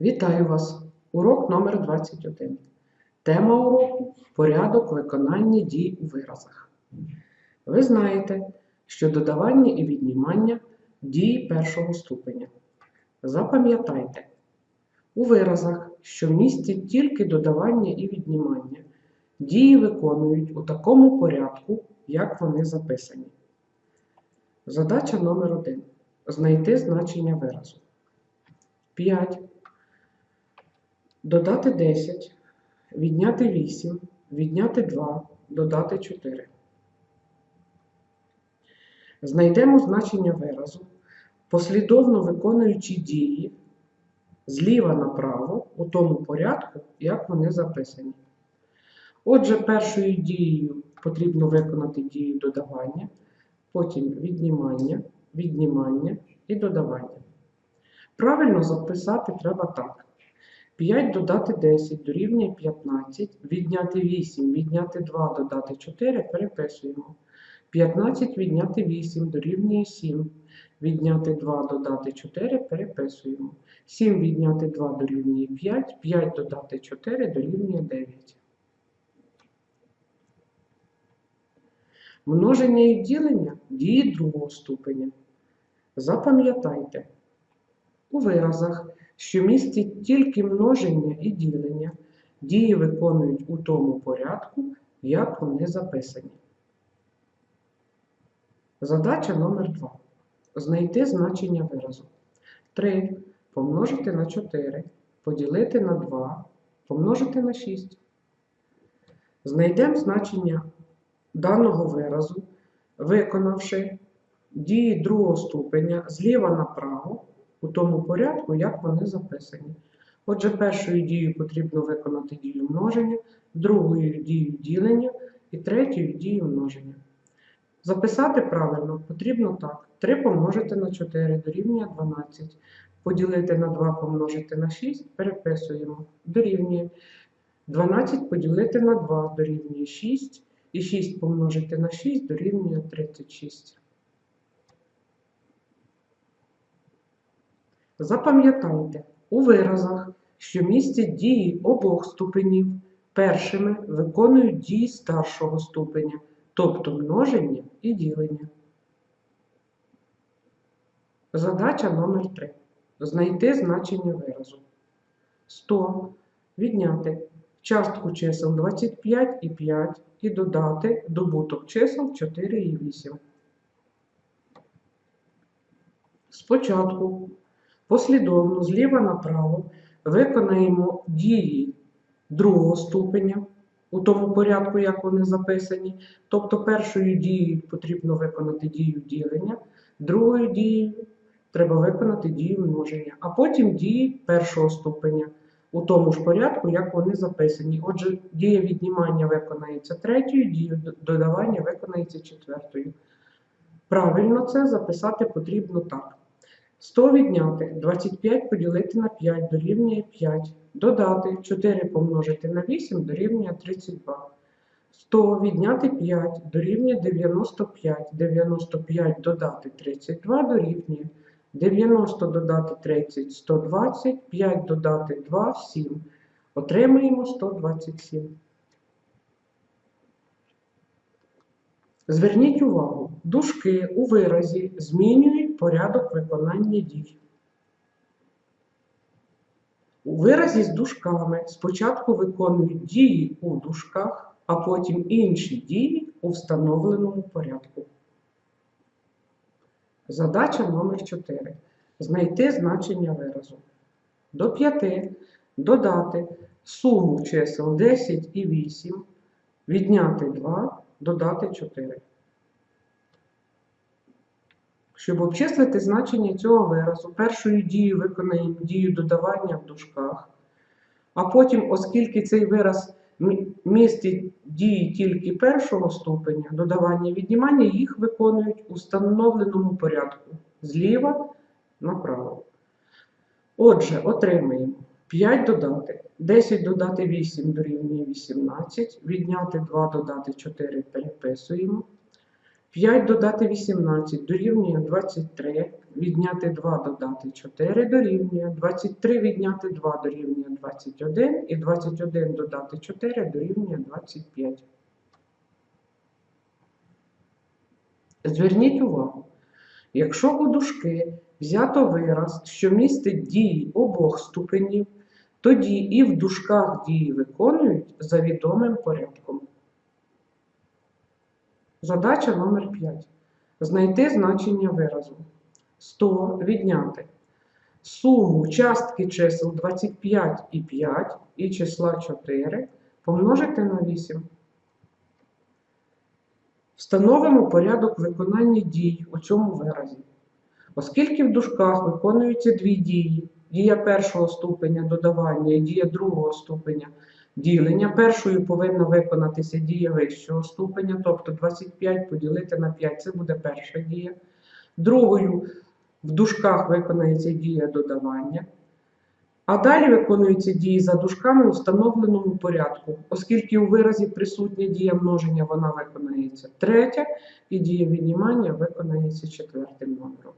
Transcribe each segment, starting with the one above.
Вітаю вас! Урок номер 21. Тема уроку порядок виконання дій у виразах. Ви знаєте, що додавання і віднімання дії першого ступеня. Запам'ятайте, у виразах, що містять тільки додавання і віднімання, дії виконують у такому порядку, як вони записані. Задача номер 1. Знайти значення виразу. 5. Додати 10, відняти 8, відняти 2, додати 4. Знайдемо значення виразу, послідовно виконуючи дії зліва направо у тому порядку, як вони записані. Отже, першою дією потрібно виконати дію додавання, потім віднімання, віднімання і додавання. Правильно записати треба так. 5 додати 10 дорівнює 15, відняти 8, відняти 2, додати 4, переписуємо. 15 відняти 8 дорівнює 7, відняти 2, додати 4, переписуємо. 7 відняти 2 дорівнює 5, 5 додати 4 дорівнює 9. Множення і ділення дії другого ступеня. Запам'ятайте, у виразах що містять тільки множення і ділення, дії виконують у тому порядку, як вони записані. Задача номер 2. Знайти значення виразу. 3 помножити на 4, поділити на 2, помножити на 6. Знайдемо значення даного виразу, виконавши дії другого ступеня зліва направо у тому порядку, як вони записані. Отже, першою дією потрібно виконати дію множення, другою дію ділення і третьою дію множення. Записати правильно потрібно так. 3 помножити на 4 дорівнює 12. Поділити на 2 помножити на 6 переписуємо. Дорівнює 12 поділити на 2 дорівнює 6. І 6 помножити на 6 дорівнює 36. Запам'ятайте, у виразах, що містять дії обох ступенів, першими виконують дії старшого ступеня, тобто множення і ділення. Задача номер 3. Знайти значення виразу. 100 відняти частку чисел 25 і 5 і додати добуток чисел 4 і 8. Спочатку Послідовно зліва направо виконаємо дії другого ступеня у тому порядку, як вони записані. Тобто першою дією потрібно виконати дію ділення, другою дією треба виконати дію множення, а потім дії першого ступеня у тому ж порядку, як вони записані. Отже, дія віднімання виконається третьою, дія додавання виконається четвертою. Правильно це записати потрібно так. 100 відняти 25 поділити на 5 дорівнює 5. Додати 4 помножити на 8 дорівнює 32. 100 відняти 5 дорівнює 95. 95 додати 32 дорівнює 90 додати 30 120, 5 додати 2 7. Отримаємо 127. Зверніть увагу, дужки у виразі змінюють порядок виконання дій. У виразі з дужками спочатку виконують дії у дужках, а потім інші дії у встановленому порядку. Задача номер 4. Знайти значення виразу. До 5 додати суму чисел 10 і 8, відняти 2 додати 4. Щоб обчислити значення цього виразу, першою дією виконаємо дію додавання в дужках, а потім, оскільки цей вираз містить дії тільки першого ступеня, додавання і віднімання, їх виконують у встановленому порядку зліва направо. Отже, отримаємо 5 додати. 10 додати 8 дорівнює 18, відняти 2 додати 4 переписуємо. 5 додати 18 дорівнює 23, відняти 2 додати 4 дорівнює, 23 відняти 2 дорівнює 21 і 21 додати 4 дорівнює 25. Зверніть увагу, якщо у дужки взято вираз, що містить дії обох ступенів, тоді і в дужках дії виконують за відомим порядком. Задача номер 5. Знайти значення виразу. 100 відняти. Суму частки чисел 25 і 5 і числа 4 помножити на 8. Встановимо порядок виконання дій у цьому виразі. Оскільки в дужках виконуються дві дії: дія першого ступеня додавання і дія другого ступеня ділення, першою повинна виконатися дія вищого ступеня, тобто 25 поділити на 5 це буде перша дія. Другою в дужках виконається дія додавання. А далі виконуються дії за дужками у встановленому порядку, оскільки у виразі присутня дія множення, вона виконається третя, і дія віднімання виконається четвертим номером.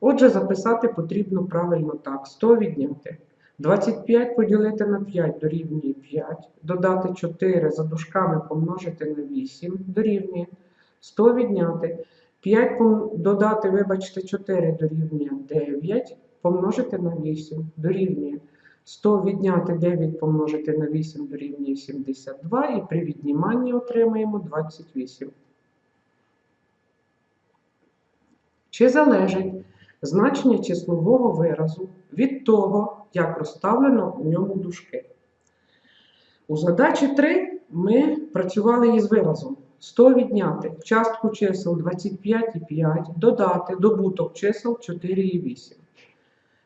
Отже, записати потрібно правильно так: 100 відняти. 25 поділити на 5 дорівнює 5, додати 4 за дужками помножити на 8 дорівнює 100 відняти. 5 додати, вибачте, 4 дорівнює 9, помножити на 8 дорівнює 100 відняти 9 помножити на 8 дорівнює 72 і при відніманні отримаємо 28. Чи залежить значення числового виразу від того, як розставлено у ньому дужки? У задачі 3 ми працювали із виразом 100 відняти частку чисел 25 і 5, додати добуток чисел 4 і 8.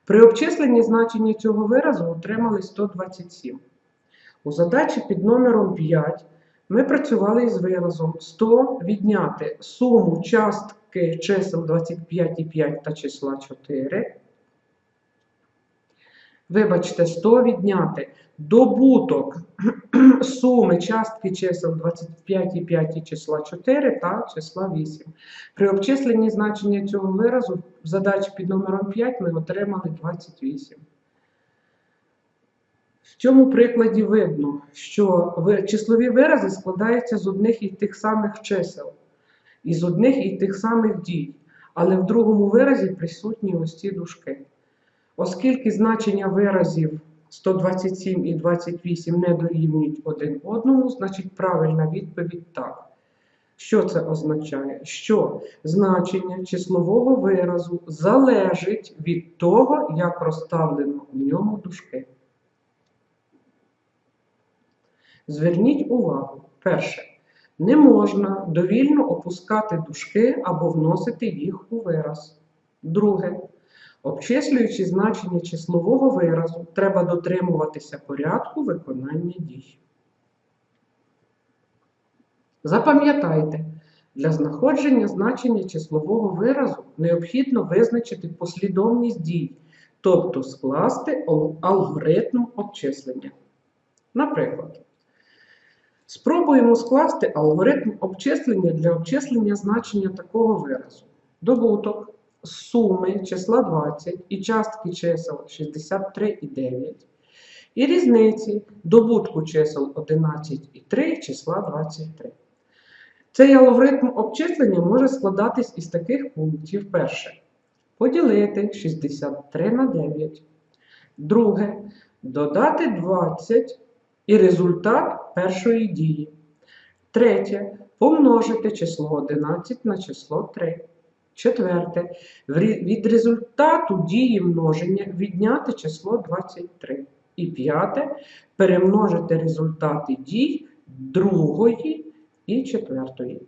При обчисленні значення цього виразу отримали 127. У задачі під номером 5 ми працювали із виразом 100 відняти суму частки чисел 25 і 5 та числа 4. Вибачте, 100 відняти добуток суми частки чисел 25 і 5 числа 4 та числа 8. При обчисленні значення цього виразу в задачі під номером 5 ми отримали 28. В цьому прикладі видно, що числові вирази складаються з одних і тих самих чисел, і з одних і тих самих дій, але в другому виразі присутні ось ці дужки. Оскільки значення виразів 127 і 28 не дорівнюють один одному, значить правильна відповідь так. Що це означає? Що значення числового виразу залежить від того, як розставлено в ньому дужки. Зверніть увагу, перше, не можна довільно опускати дужки або вносити їх у вираз. Друге, обчислюючи значення числового виразу, треба дотримуватися порядку виконання дій. Запам'ятайте, для знаходження значення числового виразу необхідно визначити послідовність дій, тобто скласти алгоритм обчислення. Наприклад, спробуємо скласти алгоритм обчислення для обчислення значення такого виразу. Добуток суми числа 20 і частки чисел 63 і 9, і різниці добутку чисел 11 і 3 числа 23. Цей алгоритм обчислення може складатись із таких пунктів. Перше. Поділити 63 на 9. Друге. Додати 20 і результат першої дії. Третє. Помножити число 11 на число 3. Четверте. Від результату дії множення відняти число 23. І п'яте. Перемножити результати дій другої і четвертої.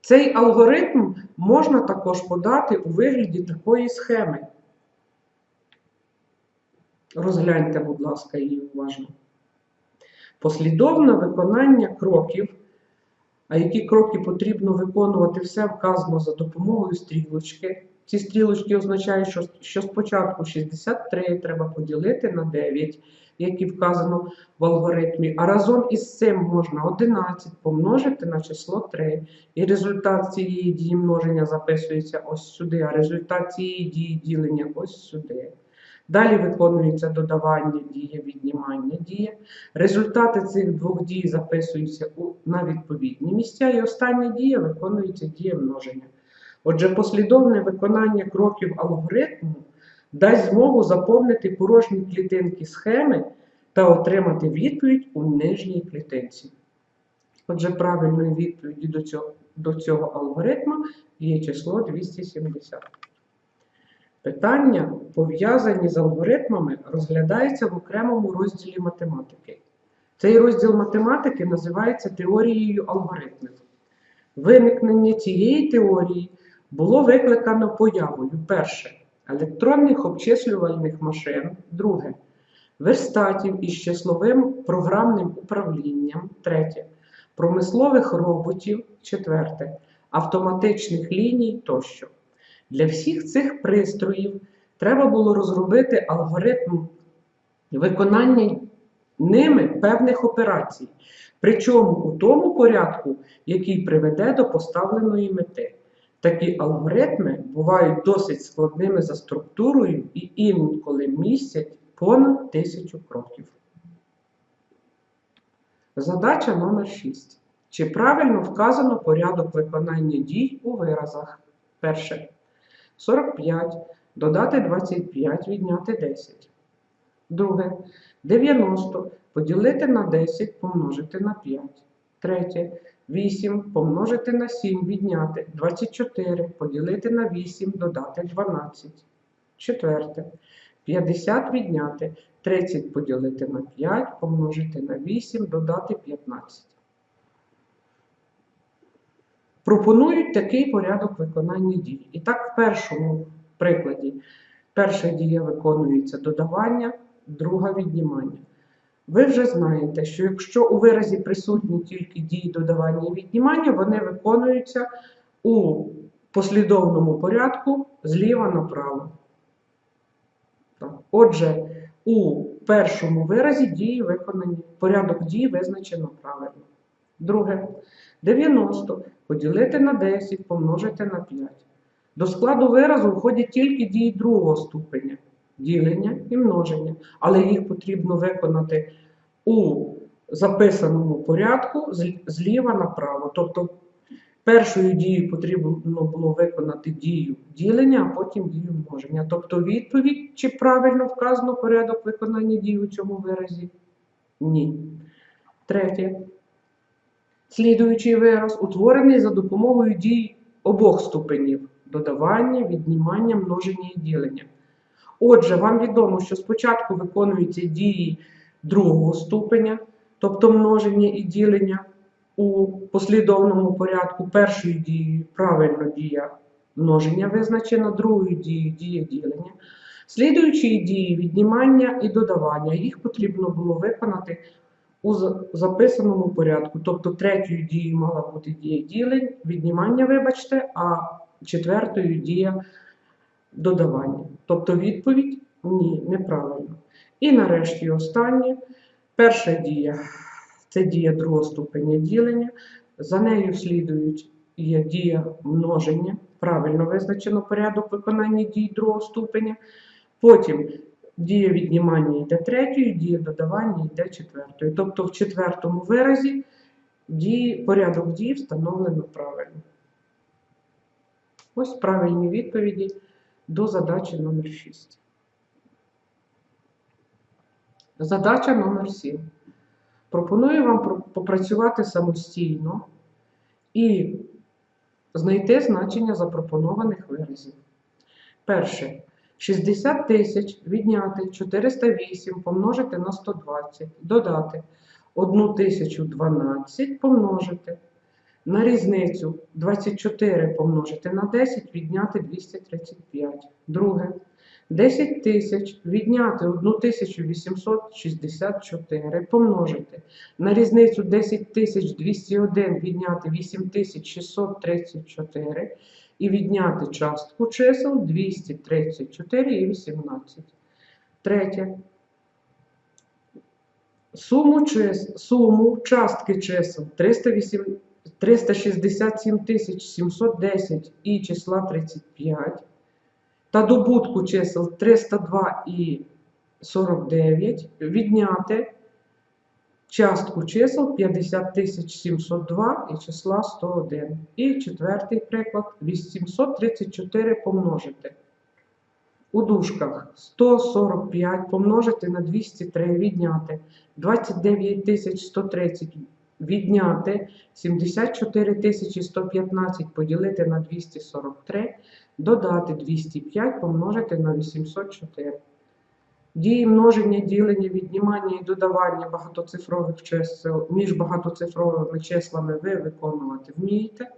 Цей алгоритм можна також подати у вигляді такої схеми. Розгляньте, будь ласка, її уважно. Послідовне виконання кроків, а які кроки потрібно виконувати, все вказано за допомогою стрілочки. Ці стрілочки означають, що, що спочатку 63 треба поділити на 9, які вказано в алгоритмі, а разом із цим можна 11 помножити на число 3. І результат цієї дії множення записується ось сюди, а результат цієї дії ділення ось сюди. Далі виконується додавання дія, віднімання дія. Результати цих двох дій записуються на відповідні місця, і остання дія виконується дія множення. Отже, послідовне виконання кроків алгоритму дасть змогу заповнити порожні клітинки схеми та отримати відповідь у нижній клітинці. Отже, правильною відповіддю до цього, до цього алгоритму є число 270. Питання, пов'язані з алгоритмами, розглядаються в окремому розділі математики. Цей розділ математики називається теорією алгоритмів. Виникнення цієї теорії було викликано появою перше електронних обчислювальних машин, друге верстатів із числовим програмним управлінням, третє промислових роботів, четверте автоматичних ліній тощо. Для всіх цих пристроїв треба було розробити алгоритм виконання ними певних операцій, причому у тому порядку, який приведе до поставленої мети. Такі алгоритми бувають досить складними за структурою і інколи містять понад тисячу кроків. Задача номер 6. Чи правильно вказано порядок виконання дій у виразах? Перше. 45. Додати 25, відняти 10. Друге. 90. Поділити на 10, помножити на 5. Третє. 8 помножити на 7, відняти 24, поділити на 8, додати 12. Четверте. 50 відняти 30 поділити на 5, помножити на 8, додати 15. Пропонують такий порядок виконання дій. І так, в першому прикладі перша дія виконується додавання, друга віднімання. Ви вже знаєте, що якщо у виразі присутні тільки дії додавання і віднімання, вони виконуються у послідовному порядку зліва направо. Отже, у першому виразі дії виконані, порядок дій визначено правильно. Друге, 90 поділити на 10, помножити на 5. До складу виразу входять тільки дії другого ступеня ділення і множення, але їх потрібно виконати у записаному порядку зліва направо. Тобто першою дією потрібно було виконати дію ділення, а потім дію множення. Тобто відповідь, чи правильно вказано порядок виконання дій у цьому виразі? Ні. Третє. Слідуючий вираз утворений за допомогою дій обох ступенів додавання, віднімання, множення і ділення. Отже, вам відомо, що спочатку виконуються дії другого ступеня, тобто множення і ділення у послідовному порядку. Першою дією правильно дія множення визначена, другою дією дія ділення. Слідуючі дії віднімання і додавання, їх потрібно було виконати у записаному порядку. Тобто третьою дією мала бути дія ділень, віднімання, вибачте, а четвертою дія додавання. Тобто відповідь ні, неправильно. І нарешті останнє. Перша дія це дія другого ступеня ділення. За нею слідують є дія множення, правильно визначено порядок виконання дій другого ступеня. Потім дія віднімання йде третьою, дія додавання йде четвертою. Тобто в четвертому виразі дії, порядок дій встановлено правильно. Ось правильні відповіді до задачі номер 6. Задача номер 7. Пропоную вам попрацювати самостійно і знайти значення запропонованих виразів. Перше. 60 тисяч відняти 408 помножити на 120, додати 1012 помножити на різницю 24 помножити на 10 відняти 235. Друге. 10 тисяч відняти 1864 помножити на різницю 10201 відняти 8634 і відняти частку чисел 234 і 18. Третє. Суму, чис... Суму частки чисел 308... 367 710 і числа 35 та добутку чисел 302 і 49 відняти частку чисел 50 702 і числа 101. І четвертий приклад 834 помножити. У дужках 145 помножити на 203 відняти 29 130 відняти 74 115 поділити на 243, додати 205 помножити на 804. Дії множення, ділення, віднімання і додавання багатоцифрових чисел між багатоцифровими числами ви виконувати вмієте.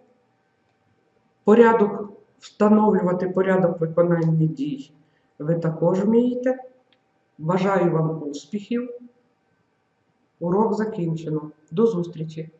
Порядок встановлювати порядок виконання дій ви також вмієте. Бажаю вам успіхів. Урок закінчено. До зустрічі!